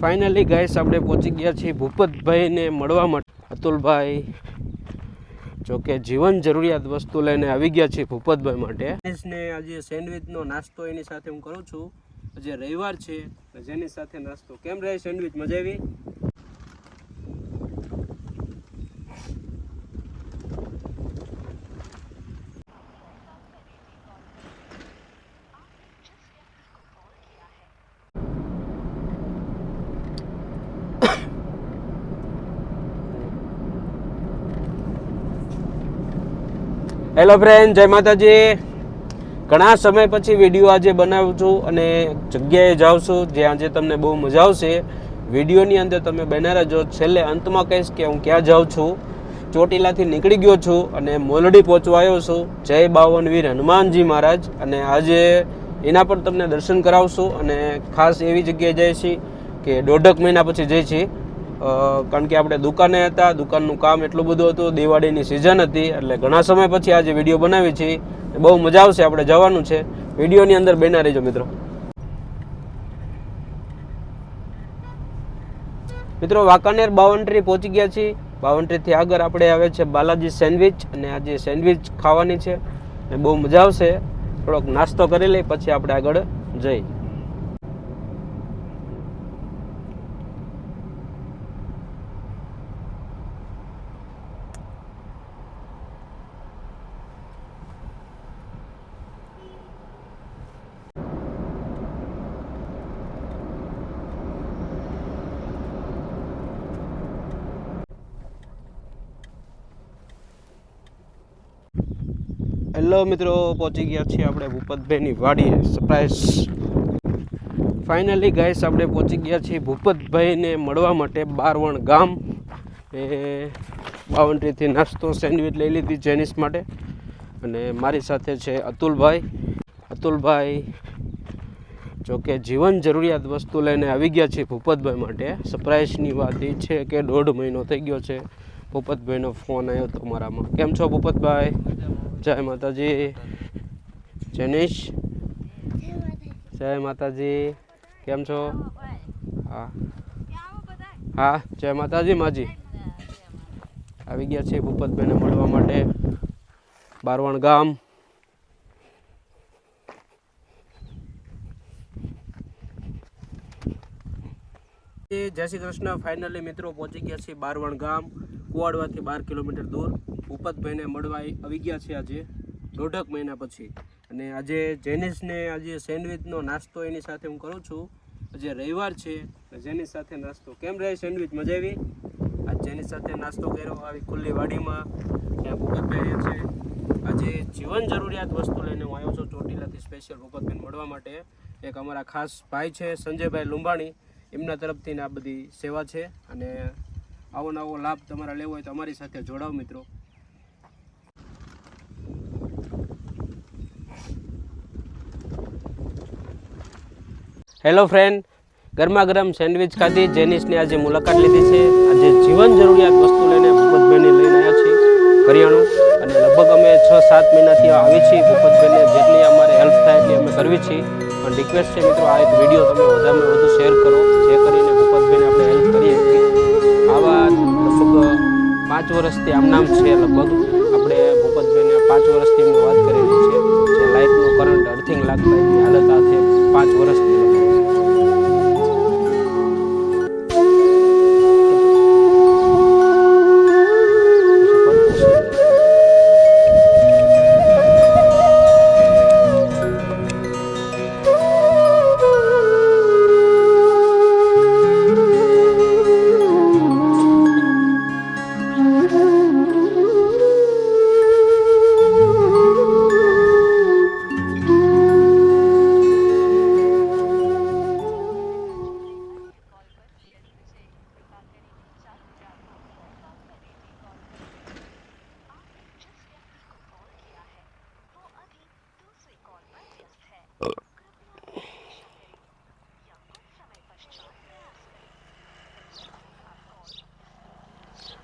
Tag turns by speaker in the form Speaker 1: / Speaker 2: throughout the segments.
Speaker 1: Finally guys આપણે પહોંચી ગયા છીએ ભૂપતભાઈને મળવા માટે. અતુલભાઈ જોકે જીવન જરૂરિયાત વસ્તુ લઈને આવી ગયા છીએ ભૂપતભાઈ માટે. ને આજે સેન્ડવિચનો નાસ્તો એની સાથે હું કરું છું. આજે રવિવાર છે જેની સાથે નાસ્તો? કેમ રહે સેન્ડવિચ? મજા આવી? હેલો ફ્રેન્ડ જય માતાજી. ઘણા સમય પછી વીડિયો આજે બનાવું છું અને જગ્યાએ જાઉં છું જ્યાં આજે તમને બહુ મજા આવશે. વિડીયોની અંદર તમે બનારા રહેજો છેલ્લે અંતમાં કહીશ કે હું ક્યાં જાઉં છું. ચોટીલાથી નીકળી ગયો છું અને મોલડી પહોંચવા આવ્યો છું. જય બાવનવીર હનુમાનજી મહારાજ. અને આજે એના પર તમને દર્શન કરાવશું અને ખાસ એવી જગ્યાએ જઈએ છીએ કે દોઢક મહિના પછી જઈએ છીએ. કારણ કે આપણે દુકાને હતા, દુકાનનું કામ એટલું બધું હતું, દિવાળીની સિઝન હતી, એટલે ઘણા સમય પછી આજે વીડિયો બનાવી છે. બહુ મજા આવશે, આપણે જવાનું છે. વિડીયોની અંદર બેના રહેજો, મિત્રો. મિત્રો, વાંકાનેર બાઉન્ડ્રી પહોંચી ગયા છીએ. બાઉન્ડ્રીથી આગળ આપણે આવે છે બાલાજી સેન્ડવિચ, અને આજે સેન્ડવિચ ખાવાની છે. અને બહુ મજા આવશે. થોડોક નાસ્તો કરી લઈ, પછી આપણે આગળ જઈ. હેલો મિત્રો, પહોંચી ગયા છીએ આપણે ભૂપતભાઈની વાડીએ. સરપ્રાઈઝ ફાઇનલી ગાઈસ આપણે પહોંચી ગયા છીએ ભૂપતભાઈને મળવા માટે બારવણ ગામ. એ બાઉન્ડ્રીથી નાસ્તો, સેન્ડવિચ લઈ લીધી જેનિસ માટે. અને મારી સાથે છે અતુલભાઈ. અતુલભાઈ, જો કે જીવન જરૂરિયાત વસ્તુ લઈને આવી ગયા છે ભૂપતભાઈ માટે. સરપ્રાઈઝની વાત એ છે કે દોઢ મહિનો થઈ ગયો છે ભૂપતભાઈનો ફોન આવ્યો હતો મારામાં કેમ છો ભૂપતભાઈ? જય માતાજી. જનીશ. જય માતાજી. કેમ છો? હા. હા, જય માતાજી માજી. આવી ગયા છે ભૂપતભાઈને મળવા માટે. બારવણ ગામ. જય શ્રી કૃષ્ણ. ફાઇનલી મિત્રો પહોંચી ગયા છે બારવણ ગામ. કુવાડવાથી બાર કિલોમીટર દૂર ભૂપતભાઈને મળવા આવી ગયા છે આજે દોઢક મહિના પછી. અને આજે જેનિસને આજે સેન્ડવિચનો નાસ્તો એની સાથે હું કરું છું. આજે રવિવાર છે જેની સાથે નાસ્તો કેમ રહે સેન્ડવિચ? મજા આવી? આજ જેની સાથે નાસ્તો કર્યો આવી ખુલ્લી વાડીમાં, ત્યાં ભૂપતભાઈ છે. આજે જીવન જરૂરિયાત વસ્તુ લઈને હું આવ્યો છું ચોટીલાથી સ્પેશિયલ ભૂપતભાઈને મળવા માટે. એક અમારા ખાસ ભાઈ છે, સંજયભાઈ લુંબાણી. એમના તરફથી આ બધી સેવા છે. અને આવો નવો લાભ તમારે લેવો હોય તો અમારી સાથે જોડાવ મિત્રો. હેલો ફ્રેન્ડ ગરમા ગરમ સેન્ડવિચ ખાધી, જેનિસની આજે મુલાકાત લીધી છે. આજે જીવન જરૂરિયાત વસ્તુ લઈને ભૂપતભાઈને લઈને આવ્યા છીએ કરિયાણું અને લગભગ અમે છ, સાત મહિનાથી આવી છીએ ભૂપતભાઈને જેટલી અમારે હેલ્પ થાય એટલી અમે કરવી છીએ. પણ રિક્વેસ્ટ છે મિત્રો, આ એક વીડિયો તમે વધારેમાં વધુ શેર કરો, જે કરીને પાંચ વર્ષથી આમ નામ છે લગભગ. આપણે ભૂપતભાઈને પાંચ વર્ષથી એમની વાત કરેલી છે. લાઇટનો કરંટ અર્થિંગ લાગતા હાલત આ પાંચ વર્ષથી.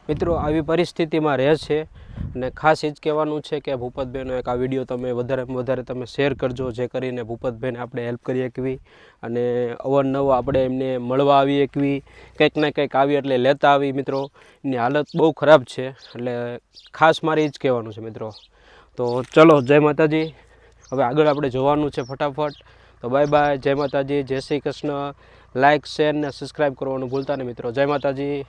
Speaker 1: મિત્રો, આવી પરિસ્થિતિમાં રહે છે અને ખાસ એ જ કહેવાનું છે કે ભૂપતભાઈનો એક આ વીડિયો તમે વધારેમાં વધારે તમે શેર કરજો, જે કરીને ભૂપતભાઈને આપણે હેલ્પ કરી શકવી અને અવારનવાર આપણે એમને મળવા આવી શકવી કંઈક ને કંઈક આવી એટલે લેતા આવી મિત્રો. એની હાલત બહુ ખરાબ છે, એટલે ખાસ મારે એ જ કહેવાનું છે મિત્રો. તો ચલો, જય માતાજી. હવે આગળ આપણે જોવાનું છે ફટાફટ. તો by bye Jai Mataji, Jai Shri Krishna. Like share ને સબસ્ક્રાઈબ કરવાનું ભૂલતા નહીં મિત્રો. જય માતાજી.